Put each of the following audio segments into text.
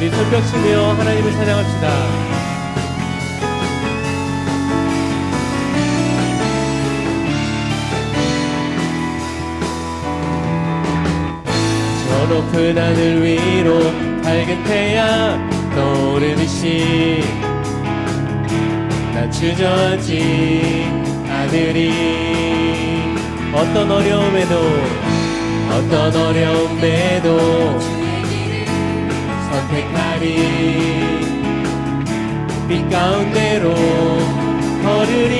우리 손뼉치며 하나님을 찬양합시다. 저 높은 하늘 위로 밝은 태양 떠오르듯이 나 주저앉은 아들이 어떤 어려움에도 어떤 어려움에도 선택하리 빛 가운데로 걸으리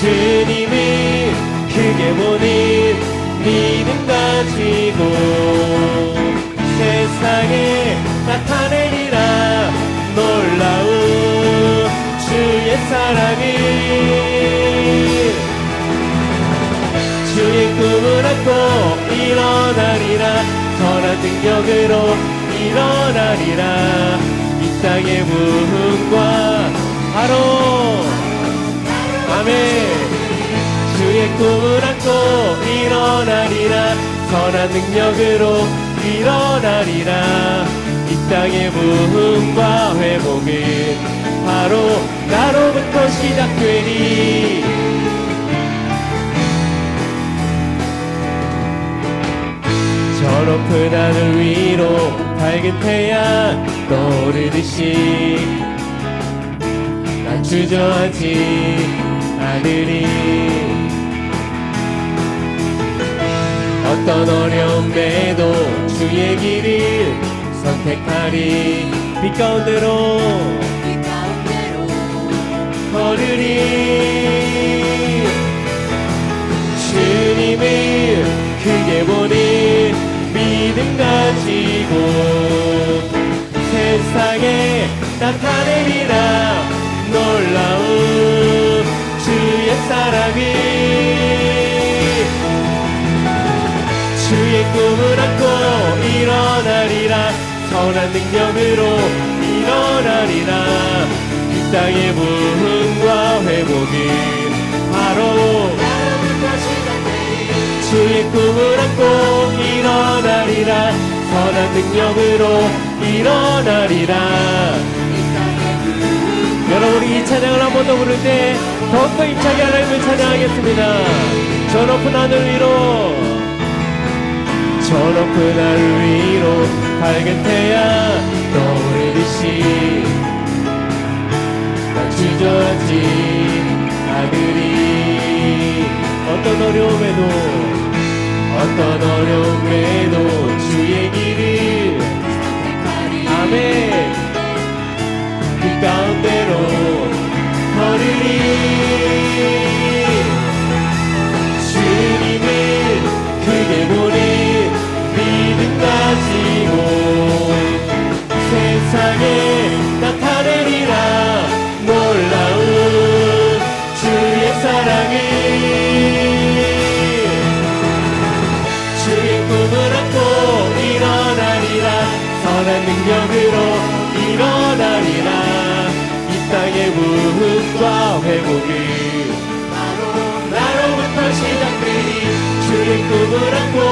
주님을 크게 보는 믿음 가지고 능력으로 일어나리라. 이 땅의 부흥과 바로 아멘. 주의 꿈을 안고 일어나리라. 선한 능력으로 일어나리라. 이 땅의 부흥과 회복은 바로 나로부터 시작되리 저 높은 하늘 위로 밝은 태양 떠오르듯이 난 주저하지 않으리. 어떤 어려움에도 주의 길을 선택하리. 빛 가운데로 주의 꿈을 안고 일어나리라. 선한 능력으로 일어나리라. 이 땅의 부흥과 회복은 바로 주의 꿈을 안고 일어나리라. 선한 능력으로 일어나리라. 여러분 이 찬양을 한 번 더 부를 때 더욱더 힘차게 하나님을 찬양하겠습니다. 저 높은 하늘 위로 저 높은 하늘 위로 밝은 태양 떠오르듯이 나 주저앉은 아들이 어떤 어려움에도 어떤 어려움에도 주의 길을 주의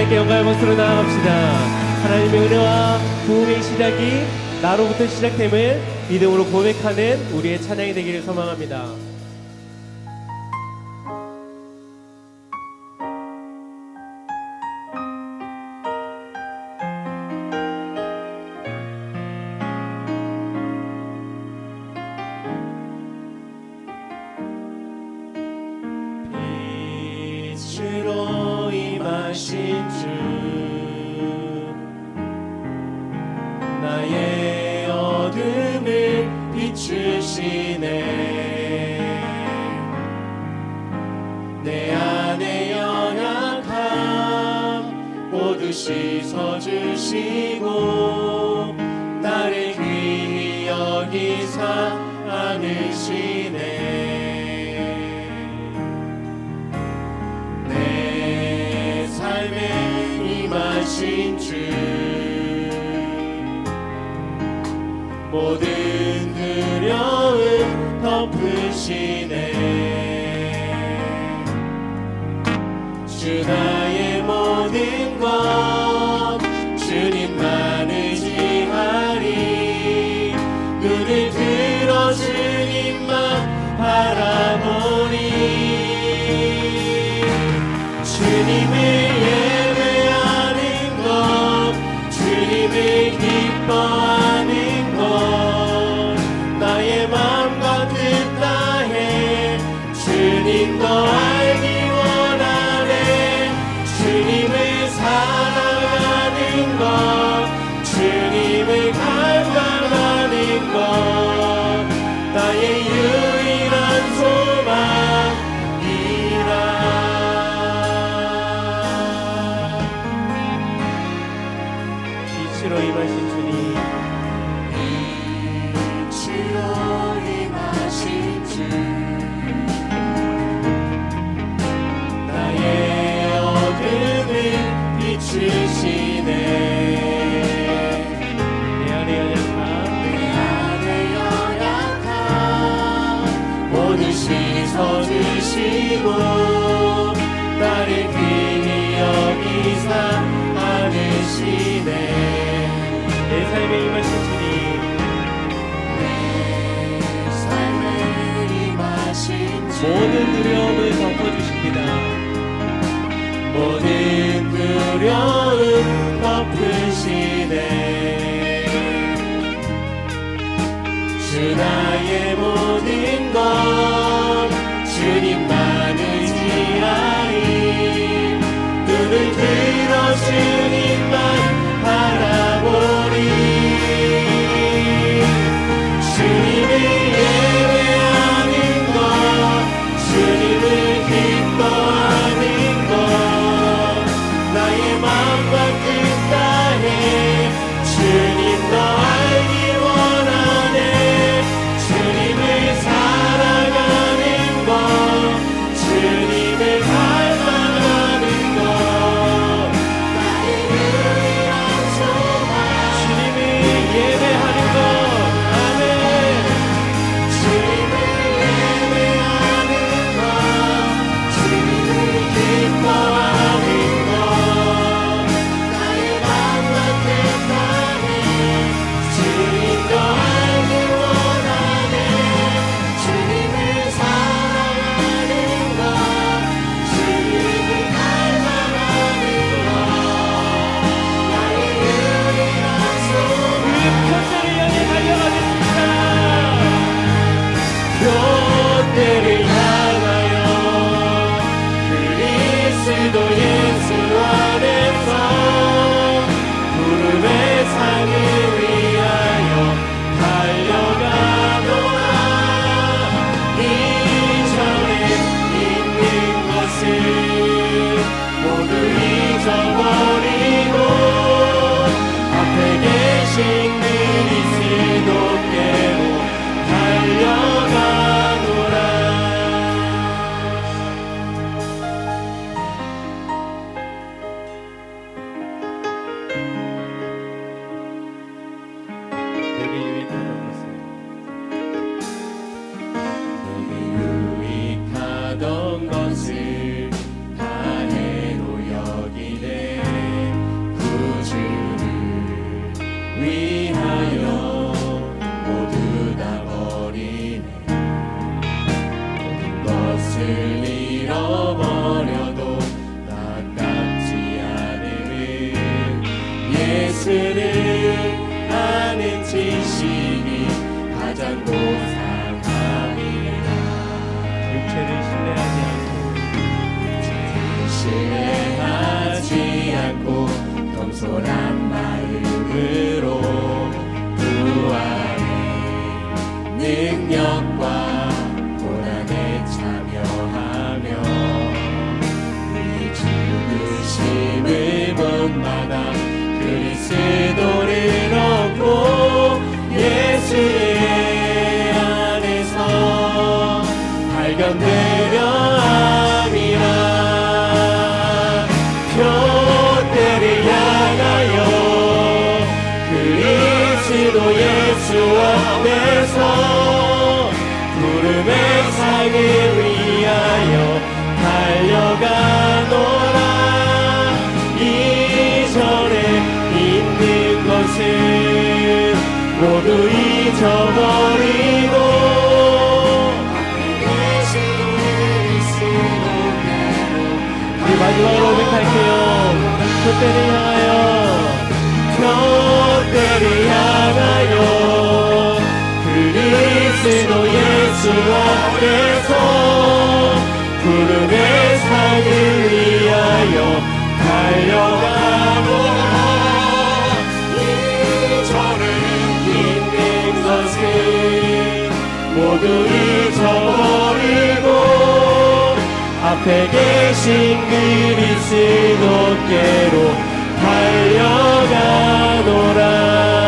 하나님께 영광의 박수로 나아갑시다. 하나님의 은혜와 부흥의 시작이 나로부터 시작됨을 믿음으로 고백하는 우리의 찬양이 되기를 소망합니다. 씻어 주시고 나를 귀히 여기사 않으시네. 내 삶에 임하신 주 모든 두려움 덮으시네. 주나 주님의 예배하는 것 주님의 기뻐 모든 두려움을 덮어주십니다. 모든 두려움 덮으시네. 주 나의 모든 것 주님만 의지하리 눈을 들어주 뜻을 아는 지심이 가장 보상함이라 육체를 신뢰하지 않고 육체를 신뢰하지 않고 겸손함 그리스도를 얻고 예수의 안에서 발견되려 함이라. 표대를 향하여 그리스도 예수 앞에서 잊어 앞에 계신 그리스도께로 달려가노라